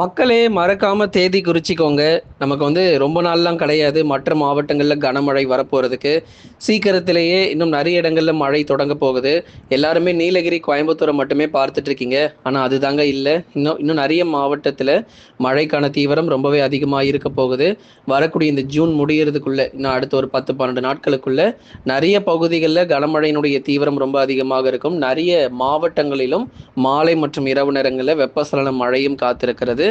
மக்களே மறக்காம தேதி குறிச்சிக்கோங்க. நமக்கு வந்து ரொம்ப நாள்லாம் கிடையாது. மற்ற மாவட்டங்களில் கனமழை வரப்போகிறதுக்கு சீக்கிரத்திலேயே இன்னும் நிறைய இடங்களில் மழை தொடங்க போகுது. எல்லாருமே நீலகிரி கோயம்புத்தூரை மட்டுமே பார்த்துட்டு இருக்கீங்க. ஆனால் அதுதாங்க இல்லை. இன்னும் இன்னும் நிறைய மாவட்டத்தில் மழைக்கான தீவிரம் ரொம்பவே அதிகமாக இருக்க போகுது. வரக்கூடிய இந்த ஜூன் முடியறதுக்குள்ள இன்னும் அடுத்த ஒரு பத்து பன்னெண்டு நாட்களுக்குள்ள நிறைய பகுதிகளில் கனமழையினுடைய தீவிரம் ரொம்ப அதிகமாக இருக்கும். நிறைய மாவட்டங்களிலும் மாலை மற்றும் இரவு நேரங்களில் வெப்பசலன மழையும் காத்திருக்கிறது.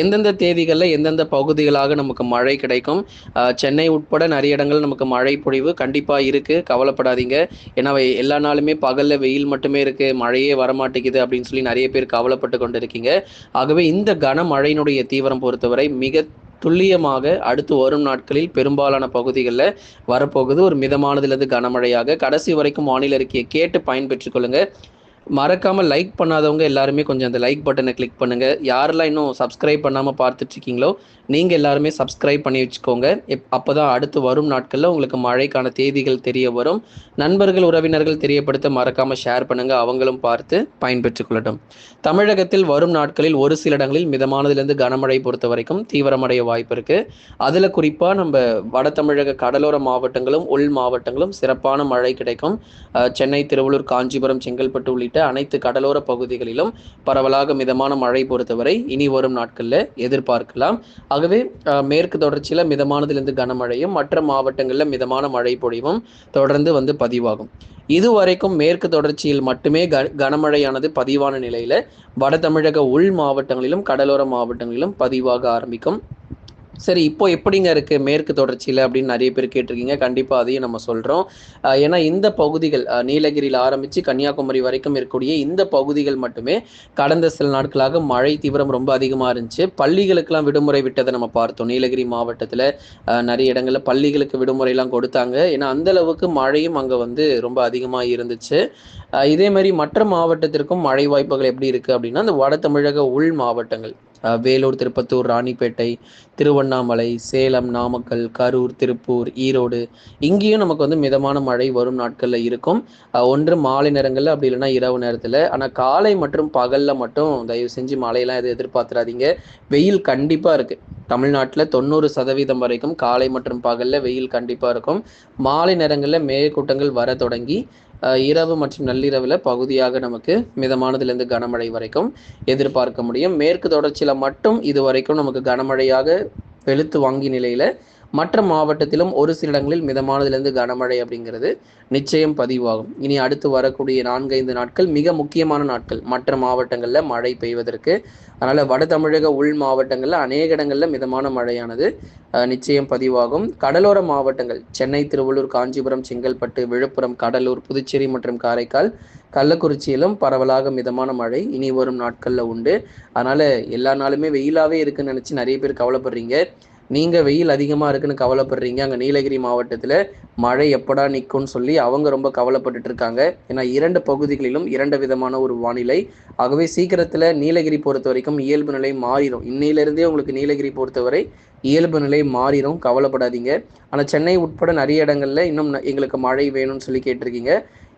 எந்தெந்த தேதிகளில் எந்தெந்த பகுதிகளாக நமக்கு மழை கிடைக்கும்? சென்னை உட்பட நிறைய இடங்கள் நமக்கு மழை பொழிவு கண்டிப்பாக இருக்கு. கவலைப்படாதீங்க. ஏன்னா எல்லா நாளுமே பகலில் வெயில் மட்டுமே இருக்குது மழையே வரமாட்டேங்குது அப்படின்னு சொல்லி நிறைய பேர் கவலைப்பட்டு கொண்டு இருக்கீங்க ஆகவே இந்த கனமழையினுடைய தீவிரம் பொறுத்தவரை மிக துல்லியமாக அடுத்து வரும் நாட்களில் பெரும்பாலான பகுதிகளில் வரப்போகுது. ஒரு மிதமானதுலது கனமழையாக கடைசி வரைக்கும் வானிலை அறிக்கையை கேட்டு பயன்பெற்றுக் கொள்ளுங்கள் மறக்காமல் லைக் பண்ணாதவங்க எல்லாருமே கொஞ்சம் அந்த லைக் பட்டனை கிளிக் பண்ணுங்க. யாரெல்லாம் இன்னும் சப்ஸ்கிரைப் பண்ணாமல் பார்த்துட்டு இருக்கீங்களோ நீங்க எல்லாருமே சப்ஸ்கிரைப் பண்ணி வச்சுக்கோங்க. எப்- அப்போ தான் அடுத்து வரும் நாட்களில் உங்களுக்கு மழைக்கான தேதிகள் தெரிய வரும். நண்பர்கள் உறவினர்கள் தெரியப்படுத்த மறக்காமல் ஷேர் பண்ணுங்க. அவங்களும் பார்த்து பயன்பெற்றுக் கொள்ளட்டும் தமிழகத்தில் வரும் நாட்களில் ஒரு சில இடங்களில் மிதமானதுலேருந்து கனமழை பொறுத்த வரைக்கும் தீவிரமடைய வாய்ப்பு இருக்குது அதில் குறிப்பாக நம்ம வட தமிழக கடலோர மாவட்டங்களும் உள் மாவட்டங்களும் சிறப்பான மழை கிடைக்கும். சென்னை திருவள்ளூர் காஞ்சிபுரம் செங்கல்பட்டு உள்ளிட்ட அனைத்து கடலோர பகுதிகளிலும் பரவலாக மிதமான மழை பொறுத்தவரை இனி வரும் நாட்களில் எதிர்பார்க்கலாம். ஆகவே மேற்கு தொடர்ச்சியில் மிதமானதிலிருந்து கனமழையும் மற்ற மாவட்டங்களில் மிதமான மழை பொழிவும் தொடர்ந்து வந்து பதிவாகும். இதுவரைக்கும் மேற்கு தொடர்ச்சியில் மட்டுமே க கனமழையானது பதிவான நிலையில வட தமிழக உள் மாவட்டங்களிலும் கடலோர மாவட்டங்களிலும் பதிவாக ஆரம்பிக்கும். சரி இப்போ எப்படிங்க இருக்கு? மேற்கு தொடர்ச்சியில் அப்படின்னு நிறைய பேர் கேட்டிருக்கீங்க. கண்டிப்பா அதையும் நம்ம சொல்றோம். ஏன்னா இந்த பகுதிகள் நீலகிரியில் ஆரம்பித்து ஆரம்பிச்சு கன்னியாகுமரி வரைக்கும் இருக்கக்கூடிய இந்த பகுதிகள் மட்டுமே கடந்த சில நாட்களாக மழை தீவிரம் ரொம்ப அதிகமா இருந்துச்சு. பள்ளிகளுக்கெல்லாம் விடுமுறை விட்டதை நம்ம பார்த்தோம். நீலகிரி மாவட்டத்தில் நிறைய இடங்களில் பள்ளிகளுக்கு விடுமுறையெல்லாம் கொடுத்தாங்க. ஏன்னா அந்த அளவுக்கு மழையும் அங்கே வந்து ரொம்ப அதிகமாக இருந்துச்சு. இதே மாதிரி மற்ற மாவட்டத்திற்கும் மழை வாய்ப்புகள் எப்படி இருக்கு அப்படின்னா அந்த வட தமிழக உள் மாவட்டங்கள். வேலூர் திருப்பத்தூர் ராணிப்பேட்டை திருவண்ணாமலை சேலம் நாமக்கல் கரூர் திருப்பூர் ஈரோடு இங்கேயும் நமக்கு வந்து மிதமான மழை வரும் நாட்களில் இருக்கும். ஒன்று மாலை நேரங்களில் அப்படி இல்லைன்னா இரவு நேரத்தில். ஆனால் காலை மற்றும் பகலில் மட்டும் தயவு செஞ்சு மழையெல்லாம் எதுவும் எதிர்பார்த்துறாதீங்க வெயில் கண்டிப்பாக இருக்குது தமிழ்நாட்டில் தொண்ணூறு சதவீதம் வரைக்கும் காலை மற்றும் பகலில் வெயில் கண்டிப்பாக இருக்கும். மாலை நேரங்களில் மேகக்கூட்டங்கள் வர தொடங்கி இரவு மற்றும் நள்ளிரவில் பகுதியாக நமக்கு மிதமானதுலேருந்து கனமழை வரைக்கும் எதிர்பார்க்க முடியும். மேற்கு தொடர்ச்சியில் மட்டும் இது வரைக்கும் நமக்கு கனமழையாக வெளுத்து வாங்கி நிலையில மற்ற மாவட்டத்திலும் ஒரு சில இடங்களில் மிதமானதிலிருந்து கனமழை அப்படிங்கிறது நிச்சயம் பதிவாகும். இனி அடுத்து வரக்கூடிய நான்கைந்து நாட்கள் மிக முக்கியமான நாட்கள். மற்ற மாவட்டங்களில் மழை பெய்வதற்கு. அதனால் வட தமிழக உள் மாவட்டங்களில் அநேக இடங்களில் மிதமான மழையானது நிச்சயம் பதிவாகும். கடலோர மாவட்டங்கள் சென்னை திருவள்ளூர் காஞ்சிபுரம் செங்கல்பட்டு விழுப்புரம் கடலூர் புதுச்சேரி மற்றும் காரைக்கால் கள்ளக்குறிச்சியிலும் பரவலாக மிதமான மழை இனி வரும் நாட்களில் உண்டு. அதனால் எல்லா நாளுமே வெயிலாகவே இருக்குன்னு நினச்சி நிறைய பேர் கவலைப்படுறீங்க. நீங்க வெயில் அதிகமா இருக்குன்னு கவலைப்படுறீங்க. அங்க நீலகிரி மாவட்டத்துல மழை எப்படா நிற்கும்னு சொல்லி அவங்க ரொம்ப கவலைப்பட்டுட்டு இருக்காங்க. ஏன்னா இரண்டு பகுதிகளிலும் இரண்டு விதமான ஒரு வானிலை. ஆகவே சீக்கிரத்துல நீலகிரி பொறுத்த வரைக்கும் இயல்பு நிலை மாறிடும் இன்னையிலிருந்தே உங்களுக்கு நீலகிரி பொறுத்தவரை இயல்பு நிலை மாறிடும் கவலைப்படாதீங்க. ஆனா சென்னை உட்பட நிறைய இடங்கள்ல இன்னும் எங்களுக்கு மழை வேணும்னு சொல்லி கேட்டிருக்கீங்க.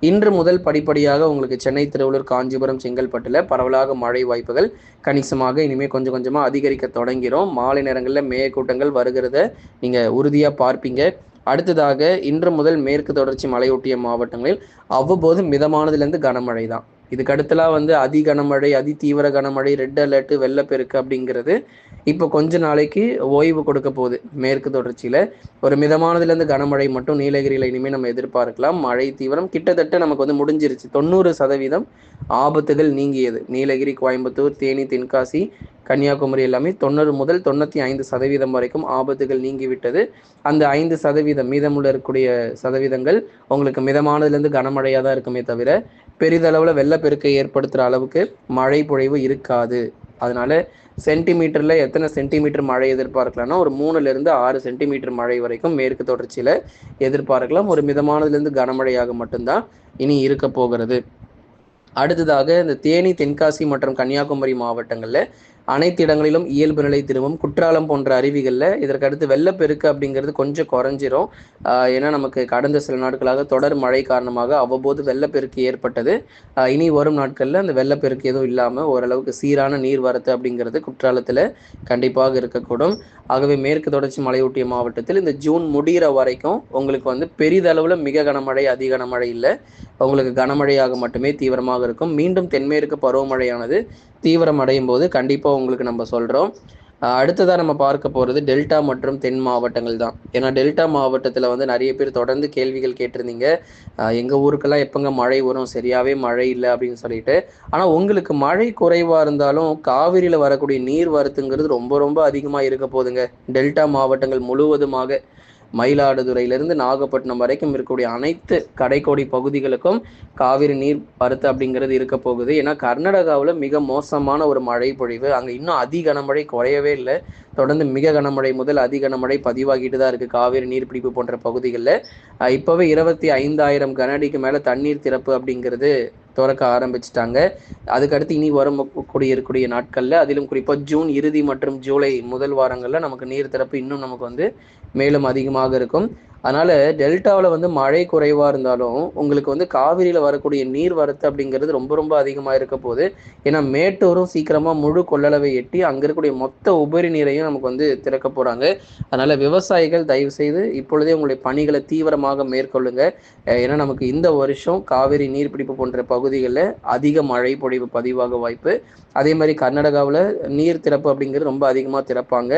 இன்று முதல் படிப்படியாக உங்களுக்கு சென்னை திருவள்ளூர் காஞ்சிபுரம் செங்கல்பட்டுல பரவலாக மழை வாய்ப்புகள் கணிசமாக இனிமே கொஞ்சம் கொஞ்சமா அதிகரிக்க தொடங்கிறோம். மாலை நேரங்களில் மேகக்கூட்டங்கள் வருகிறத நீங்க உறுதியா பார்ப்பீங்க. அடுத்ததாக இன்று முதல் மேற்கு தொடர்ச்சி மலையொட்டிய மாவட்டங்களில் அவ்வப்போது மிதமானதுலேருந்து கனமழை தான் இதுக்கடுத்தலாம் வந்து அதி கனமழை அதி தீவிர கனமழை ரெட் அலர்ட் வெள்ளப்பெருக்கு அப்படிங்கிறது இப்போ கொஞ்ச நாளைக்கு ஓய்வு கொடுக்க போகுது. மேற்கு தொடர்ச்சியில ஒரு மிதமானதுலேருந்து கனமழை மட்டும் நீலகிரியில இனிமேல் நம்ம எதிர்பார்க்கலாம். மழை தீவிரம் கிட்டத்தட்ட நமக்கு வந்து முடிஞ்சிருச்சு. தொண்ணூறு சதவீதம் ஆபத்துகள் நீங்கியது. நீலகிரி கோயம்புத்தூர் தேனி தென்காசி கன்னியாகுமரி எல்லாமே தொண்ணூறு முதல் தொண்ணூற்றி ஐந்து சதவீதம் வரைக்கும் ஆபத்துகள் நீங்கிவிட்டது. அந்த ஐந்து சதவீதம் மீதமுள்ள இருக்கக்கூடிய சதவீதங்கள் உங்களுக்கு மிதமானதுலேருந்து கனமழையாக தான் இருக்குமே தவிர பெரிதளவில் வெள்ளப்பெருக்கை ஏற்படுத்துகிற அளவுக்கு மழை பொழிவு இருக்காது. அதனால சென்டிமீட்டரில் எத்தனை சென்டிமீட்டர் மழை எதிர்பார்க்கலாம்னா ஒரு மூணுலேருந்து ஆறு சென்டிமீட்டர் மழை வரைக்கும் மேற்கு தொடர்ச்சியில் எதிர்பார்க்கலாம். ஒரு மிதமானதுலேருந்து கனமழையாக மட்டும்தான் இனி இருக்க போகிறது. அடுத்ததாக இந்த தேனி தென்காசி மற்றும் கன்னியாகுமரி மாவட்டங்களில் அனைத்து இடங்களிலும் இயல்பு நிலை திரும்பும். குற்றாலம் போன்ற அருவிகளில் இதற்கடுத்து வெள்ளப்பெருக்கு அப்படிங்கிறது கொஞ்சம் குறைஞ்சிரும். ஏன்னா நமக்கு கடந்த சில நாட்களாக தொடர் மழை காரணமாக அவ்வப்போது வெள்ளப்பெருக்கு ஏற்பட்டது. இனி வரும் நாட்களில் அந்த வெள்ளப்பெருக்கு எதுவும் இல்லாமல் ஓரளவுக்கு சீரான நீர் வரத்து அப்படிங்கிறது குற்றாலத்தில் கண்டிப்பாக இருக்கக்கூடும். ஆகவே மேற்கு தொடர்ச்சி மலையொட்டிய மாவட்டத்தில் இந்த ஜூன் முடிகிற வரைக்கும் உங்களுக்கு வந்து பெரிதளவில் மிக கனமழை அதிக கனமழை இல்லை. உங்களுக்கு கனமழையாக மட்டுமே தீவிரமாக இருக்கும். மீண்டும் தென்மேற்கு பருவமழையானது தீவிரம் அடையும் போது கண்டிப்பாக உங்களுக்கு நம்ம சொல்கிறோம் அடுத்ததாக நம்ம பார்க்க போகிறது டெல்டா மற்றும் தென் மாவட்டங்கள் தான். ஏன்னா டெல்டா மாவட்டத்தில் வந்து நிறைய பேர் தொடர்ந்து கேள்விகள் கேட்டிருந்தீங்க. எங்கள் ஊருக்கெல்லாம் எப்போங்க மழை வரும்? சரியாகவே மழை இல்லை அப்படின்னு சொல்லிட்டு. ஆனால் உங்களுக்கு மழை குறைவாக இருந்தாலும் காவிரியில் வரக்கூடிய நீர் வரத்துங்கிறது ரொம்ப ரொம்ப அதிகமாக இருக்க போதுங்க. டெல்டா மாவட்டங்கள் முழுவதுமாக. மயிலாடுதுறையிலிருந்து நாகப்பட்டினம் வரைக்கும் இருக்கக்கூடிய அனைத்து கடைக்கோடி பகுதிகளுக்கும் காவிரி நீர் பருத்து அப்படிங்கிறது இருக்க போகுது. ஏன்னா கர்நாடகாவில் மிக மோசமான ஒரு மழை பொழிவு அங்கே இன்னும் அதி கனமழை குறையவே இல்லை. தொடர்ந்து மிக கனமழை முதல் அதி கனமழை பதிவாகிட்டு தான் இருக்குது காவிரி நீர்பிடிப்பு போன்ற பகுதிகளில். இப்போவே இருபத்தி ஐந்தாயிரம் கனஅடிக்கு மேலே தண்ணீர் திறப்பு அப்படிங்கிறது திறக்க ஆரம்பிச்சிட்டாங்க. அதுக்கடுத்து இனி வரும் கூடிய இருக்கக்கூடிய நாட்களில் அதிலும் குறிப்பாக ஜூன் இறுதி மற்றும் ஜூலை முதல் வாரங்களில் நமக்கு நீர் திறப்பு இன்னும் நமக்கு வந்து மேலும் அதிகமாக இருக்கும். அதனால டெல்டாவில் வந்து மழை குறைவாக இருந்தாலும் உங்களுக்கு வந்து காவிரியில் வரக்கூடிய நீர் வரத்து அப்படிங்கிறது ரொம்ப ரொம்ப அதிகமாக இருக்க போகுது. ஏன்னா மேட்டூரும் சீக்கிரமாக முழு கொள்ளளவை எட்டி அங்கே இருக்கக்கூடிய மொத்த உபரி நீரையும் நமக்கு வந்து திறக்க போகிறாங்க அதனால் விவசாயிகள் தயவு செய்து இப்பொழுதே உங்களுடைய பணிகளை தீவிரமாக மேற்கொள்ளுங்க. ஏன்னா நமக்கு இந்த வருஷம் காவிரி நீர்பிடிப்பு போன்ற பகுதிகளில் அதிக மழை பொழிவு பதிவாக வாய்ப்பு. அதே மாதிரி கர்நாடகாவில் நீர் திறப்பு அப்படிங்கிறது ரொம்ப அதிகமாக திறப்பாங்க.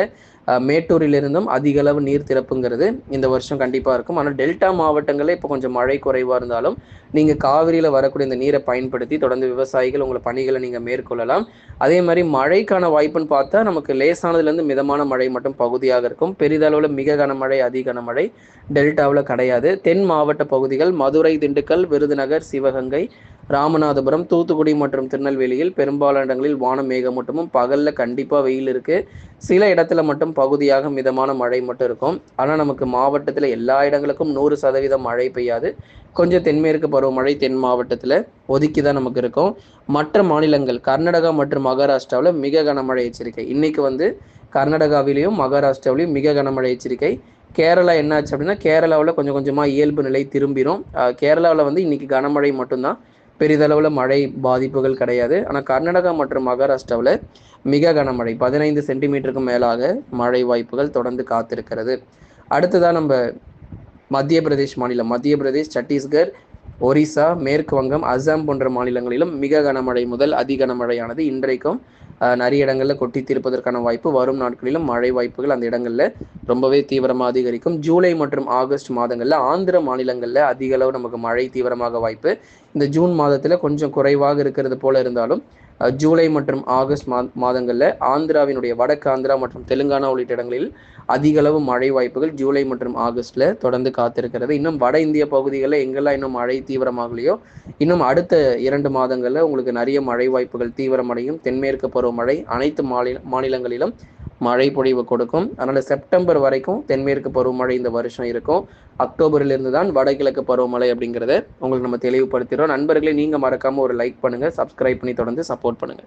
மேட்டூரிலிருந்தும் அதிக அளவு நீர் திறப்புங்கிறது இந்த வருஷம் கண்டிப்பாக இருக்கும். ஆனால் டெல்டா மாவட்டங்களில் இப்போ கொஞ்சம் மழை குறைவாக இருந்தாலும் நீங்கள் காவிரியில் வரக்கூடிய இந்த நீரை பயன்படுத்தி தொடர்ந்து விவசாயிகள் உங்களை பணிகளை நீங்கள் மேற்கொள்ளலாம். அதே மாதிரி மழைக்கான வாய்ப்புன்னு பார்த்தா நமக்கு லேசானதுலேருந்து மிதமான மழை மட்டும் பகுதியாக இருக்கும். பெரிதளவில் மிக கனமழை அதிக கனமழை டெல்டாவில் கிடையாது. தென் மாவட்ட பகுதிகள் மதுரை திண்டுக்கல் விருதுநகர் சிவகங்கை ராமநாதபுரம் தூத்துக்குடி மற்றும் திருநெல்வேலியில் பெரும்பாலான இடங்களில் வானம் மேகமூட்டமும் பகலில் கண்டிப்பாக வெயில் இருக்குது சில இடத்துல மட்டும் பகுதியாக மிதமான மழை மட்டும் இருக்கும். ஆனால் நமக்கு மாவட்டத்தில் எல்லா இடங்களுக்கும் நூறு சதவீதம் மழை பெய்யாது. கொஞ்சம் தென்மேற்கு பருவமழை தென் மாவட்டத்தில் ஒதுக்கி தான் நமக்கு இருக்கும். மற்ற மாநிலங்கள் கர்நாடகா மற்றும் மகாராஷ்டிராவில் மிக கனமழை எச்சரிக்கை. இன்னைக்கு வந்து கர்நாடகாவிலையும் மகாராஷ்டிராவிலையும் மிக கனமழை எச்சரிக்கை. கேரளா என்னாச்சு அப்படின்னா கேரளாவில் கொஞ்சம் கொஞ்சமாக இயல்பு நிலை திரும்பிடும் கேரளாவில் வந்து இன்னைக்கு கனமழை மட்டும்தான். பெரிதளவில் மழை பாதிப்புகள் கிடையாது. ஆனால் கர்நாடகா மற்றும் மகாராஷ்டிராவில் மிக கனமழை. பதினைந்து சென்டிமீட்டருக்கு மேலாக மழை வாய்ப்புகள் தொடர்ந்து காத்திருக்கிறது. அடுத்ததாக நம்ம மத்திய பிரதேஷ் மாநிலம். மத்திய பிரதேஷ் சத்தீஸ்கர் ஒரிசா மேற்கு வங்கம் அசாம் போன்ற மாநிலங்களிலும் மிக கனமழை முதல் அதி கனமழையானது இன்றைக்கும் நிறைய இடங்களில் கொட்டி தீர்ப்பதற்கான வாய்ப்பு வரும் நாட்களிலும் மழை வாய்ப்புகள் அந்த இடங்களில் ரொம்பவே தீவிரமாக அதிகரிக்கும். ஜூலை மற்றும் ஆகஸ்ட் மாதங்களில் ஆந்திர மாநிலங்களில் அதிக அளவு நமக்கு மழை தீவிரமாக வாய்ப்பு. இந்த ஜூன் மாதத்தில் கொஞ்சம் குறைவாக இருக்கிறது போல இருந்தாலும் ஜூலை மற்றும் ஆகஸ்ட் மா மாதங்களில் ஆந்திராவினுடைய வடக்கு ஆந்திரா மற்றும் தெலுங்கானா உள்ளிட்ட இடங்களில் அதிக அளவு மழை வாய்ப்புகள் ஜூலை மற்றும் ஆகஸ்ட்ல தொடர்ந்து காத்திருக்கிறது. இன்னும் வட இந்திய பகுதிகளில் எங்கெல்லாம் இன்னும் மழை தீவிரமாகலையோ இன்னும் அடுத்த இரண்டு மாதங்களில் உங்களுக்கு நிறைய மழை வாய்ப்புகள் தீவிரமடையும். தென்மேற்கு பருவமழை அனைத்து மாநில மாநிலங்களிலும் மழை பொழிவு கொடுக்கும். அதனால செப்டம்பர் வரைக்கும் தென்மேற்கு பருவமழை இந்த வருஷம் இருக்கும். அக்டோபரிலிருந்து தான் வடகிழக்கு பருவமழை அப்படிங்கிறத உங்களுக்கு நம்ம தெளிவுபடுத்திடுறோம். நண்பர்களே நீங்க மறக்காம ஒரு லைக் பண்ணுங்க சப்ஸ்கிரைப் பண்ணி தொடர்ந்து சப்போர்ட் பண்ணுங்க.